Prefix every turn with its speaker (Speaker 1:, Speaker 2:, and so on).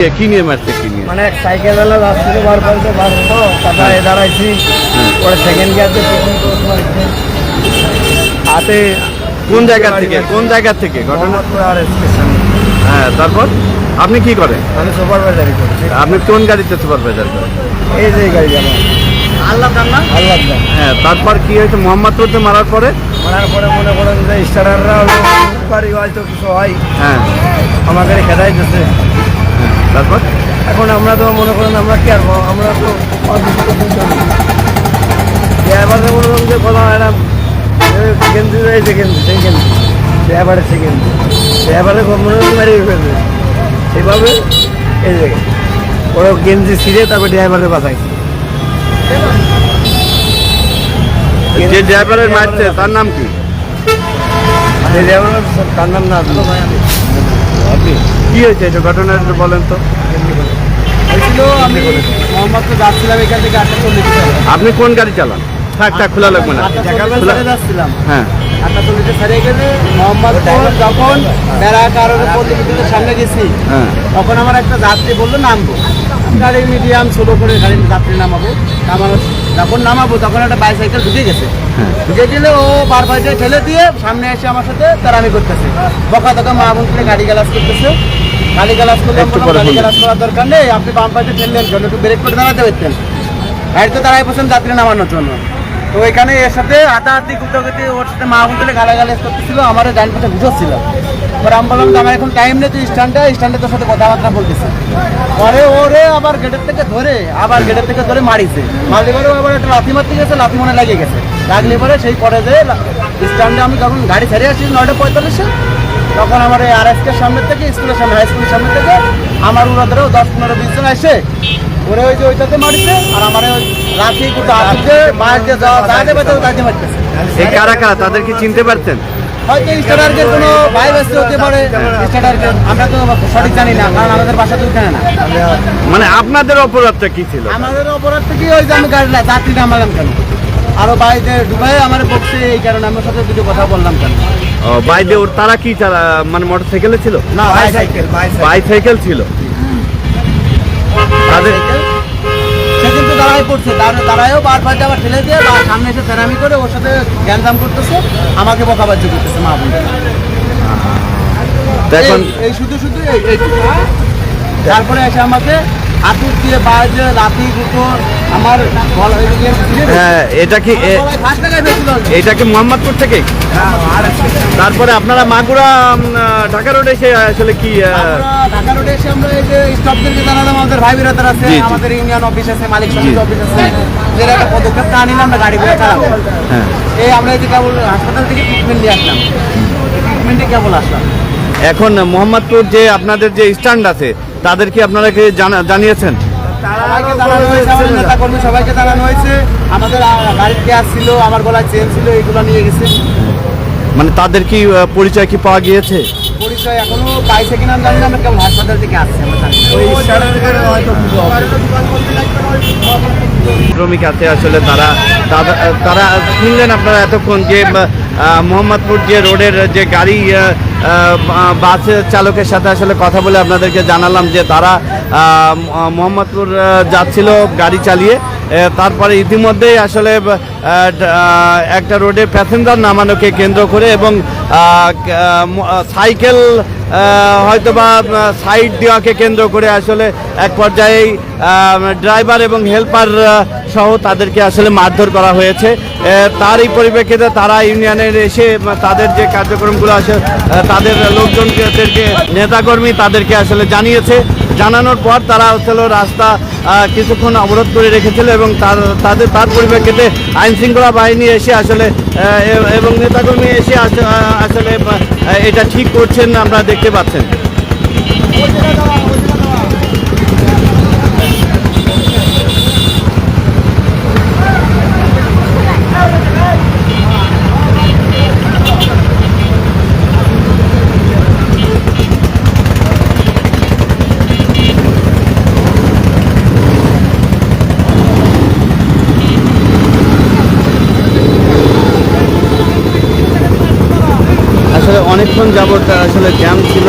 Speaker 1: এ, কি নিয়ে মারছে কি নিয়ে?
Speaker 2: মানে এক সাইকেল ওলা রাস্তা বার করতে তারপরে দাঁড়াইছি পরে সেকেন্ড গিয়ারতে
Speaker 1: হাতে কোন জায়গা থেকে? কোন জায়গা থেকে? ঘটনা?
Speaker 2: আর স্টেশন।
Speaker 1: হ্যাঁ তারপর? আপনি কি করেন?
Speaker 2: আমি সুপারভাইজারি
Speaker 1: আপনি কোন গাড়িতে সুপারভাইজার করেন?
Speaker 2: এই যে গাড়ি আমার।
Speaker 3: আল্লাহ
Speaker 2: আল্লাহ
Speaker 1: হ্যাঁ তারপর কি হয়েছে? মোহাম্মদপুরতে মারার পরে?
Speaker 2: মারার পরে মনে করেন যে স্টারাররা হয়তো কিছু হয়।
Speaker 1: হ্যাঁ।
Speaker 2: আমাকে খেদাই দিচ্ছে
Speaker 1: হ্যাঁ, তারপর
Speaker 2: এখন আমরা তো মনে করেন আমরা কি আর? আমরা তো ড্রাইভারে মনে করেন যে কথা হয় না সেকেন্ড এই সেকেন্ড সেকেন্ড ড্রাইভারের সেকেন্ড ড্রাইভারে মনে করেন মেরে ফেলবে সেভাবে এই যে ওরা গেঞ্জি ছিঁড়ে তারপর ড্রাইভারে বাঁচাইছে
Speaker 1: যে ড্রাইভারের মারছে তার নাম কি?
Speaker 2: সেই ড্রাইভার তার নাম না
Speaker 1: আপনি? কি হয়েছে? এটা ঘটনা বলেন তো।
Speaker 3: হয়েছিল আমি মোহাম্মদপুর যাচ্ছিলাম এখান থেকে আটটা চল্লিশে
Speaker 1: আপনি কোন গাড়ি চালান? থাক থাক খোলা লাগবে না।
Speaker 3: যাচ্ছিলাম।
Speaker 1: হ্যাঁ।
Speaker 3: আটটা চল্লিশে ছেড়ে গেলে মোহাম্মদপুর যখন বেড়া সামনে গেছি
Speaker 1: হ্যাঁ।
Speaker 3: তখন আমার একটা যাত্রী বলল নামবো। গাড়ি মিডিয়াম স্লো করে গাড়ি যাত্রী নামাবো। নামানো যখন নামাবো তখন একটা বাইসাইকেল ঢুকে গেছে।
Speaker 1: হ্যাঁ।
Speaker 3: ঢুকে গেলে ও বার বাইকে ঠেলে দিয়ে সামনে এসে আমার সাথে তারামি করতেছে। বকা তকা মা বোন করে গাড়ি গালাস করতেছে গাড়ি গালাস করলে গাড়ি। গালাজ করার দরকার নেই। আপনি বাম পাশে ঠেললেন কেন? একটু ব্রেক করে দাঁড়াতে পারতেন। গাড়িতে দাঁড়াই পড়ছেন যাত্রী নামানোর জন্য। তো এখানে এর সাথে হাতাহাতি গুটাগুটি ওর সাথে মা বোন করে গালাগালাজ করতেছিল আমার ডান পাশে বুঝাচ্ছিল এবার আমি বললাম আমার এখন টাইম নেই তুই স্ট্যান্ডে স্ট্যান্ডে তোর সাথে কথাবার্তা বলতেছে। পরে ওরে আবার গেটের থেকে ধরে, আবার গেটের থেকে ধরে মারিছে। মারলে পরে আবার একটা লাথি মারতে গেছে, লাথি মনে লাগিয়ে গেছে। লাগলে পরে সেই পরে যে স্ট্যান্ডে আমি যখন গাড়ি ছেড়ে আসি নয়টা পঁয়তাল্লিশে, তখন আমার এই আর এসকের সামনে থেকে, স্কুলের সামনে হাই স্কুলের সামনে থেকে আমার ওরা ধরেও দশ, পনেরো, বিশ জন এসে ওরে ওই যে ওইটাতে মারিছে, আর আমার ওই লাঠি, কুটা, হাতিতে, বাইরে দিয়ে যাওয়া দাঁড়াতে পারছে তাকে মারতেছে।
Speaker 1: কারা কারা? তাদের কি চিনতে পারতেন?
Speaker 3: হয়তো স্টার্টারকে কোনো ভাই ব্যস্ত হতে পারে। স্টার্টারকে আমরা তো সঠিক জানি না কারণ আমাদের বাসা তো ওখানে না।
Speaker 1: মানে আপনাদের অপরাধটা কি ছিল?
Speaker 3: আমাদের অপরাধ থেকে ওই যে আমি গাড়ি যাত্রী নামালাম কেন? আরও বাইরে ডুবাই আমার বকছে এই কারণে আমার সাথে দুটো কথা বললাম কেন?
Speaker 1: বাইরে ওর তারা কি মানে মোটর সাইকেলে ছিল?
Speaker 3: না
Speaker 2: বাইসাইকেল বাইসাইকেল
Speaker 1: ছিল। তাদের
Speaker 3: করছে। পড়ছে তারাও দাঁড়ায়ও বারবার আবার ঠেলে দিয়ে বা সামনে এসে ফেরামি করে ওর সাথে জ্ঞানদাম করতেছে আমাকে বকাবাজ্য করতেছে মা বোন
Speaker 1: এখন
Speaker 3: এই শুধু শুধু এই তারপরে এসে আমাকে হাতুর দিয়ে বাজে লাঠি দুটো আমার।
Speaker 1: হ্যাঁ, এটা কি। এটা কি মোহাম্মদপুর থেকে? তারপরে আপনারা মাগুরা ঢাকা রোডে এসে আসলে কি
Speaker 3: ঢাকা রোডে এসে আমরা এই যে স্টাফদেরকে জানালাম আমাদের ভাই বিরাদার আছে। আমাদের ইউনিয়ন অফিস আছে মালিক সমিতি অফিস আছে। যে একটা পদক্ষেপ তা নিলাম আমরা গাড়িগুলো চালাবো।
Speaker 1: হ্যাঁ।
Speaker 3: এই আমরা এই যে কেবল হাসপাতাল থেকে ট্রিটমেন্ট নিয়ে আসলাম। ট্রিটমেন্টে কেবল আসলাম।
Speaker 1: এখন মোহাম্মদপুর যে আপনাদের যে স্ট্যান্ড আছে তাদের কি আপনারা কি জানা- জানিয়েছেন?
Speaker 3: সবাইকে জানানো হয়েছে আমাদের সবাইকে জানানো হয়েছে। আমাদের আহ, গাড়ির গ্যাস ছিল আমার গলায় চেন ছিল এগুলো নিয়ে গেছে।
Speaker 1: মানে তাদের কি পরিচয় কি পাওয়া গিয়েছে?
Speaker 3: পরিচয় এখনও পাইছে কিনা জানি না আমরা কেবল হাসপাতাল থেকে আসছি।
Speaker 1: শ্রমিক আছে আসলে তারা তারা- তারা শুনলেন আপনারা এতক্ষণ যে মোহাম্মদপুর যে রোডের যে গাড়ি আহ, চালকের সাথে আসলে কথা বলে আপনাদেরকে জানালাম যে তারা মোহাম্মদপুর যাচ্ছিল গাড়ি চালিয়ে। তারপরে ইতিমধ্যেই আসলে একটা রোডে প্যাসেঞ্জার নামানোকে কেন্দ্র করে এবং সাইকেল হয়তো বা সাইড দেওয়াকে কেন্দ্র করে আসলে এক পর্যায়ে ড্রাইভার এবং হেল্পার সহ তাদেরকে আসলে মারধর করা হয়েছে। আহ, তারই পরিপ্রেক্ষিতে তারা ইউনিয়নের এসে তাদের যে কার্যক্রমগুলো আহ, তাদের লোকজনদেরকে নেতাকর্মী তাদেরকে আসলে জানিয়েছে। জানানোর পর তারা হচ্ছিল রাস্তা কিছুক্ষণ অবরোধ করে রেখেছিল এবং তার, তাদের, তার পরিপ্রেক্ষিতে আইন শৃঙ্খলা বাহিনী এসে আসলে এবং নেতাকর্মী এসে আস- আসলে এটা ঠিক করছেন, আমরা দেখতে পাচ্ছেন আসলে অনেকক্ষণ যাবত আসলে জ্যাম ছিল।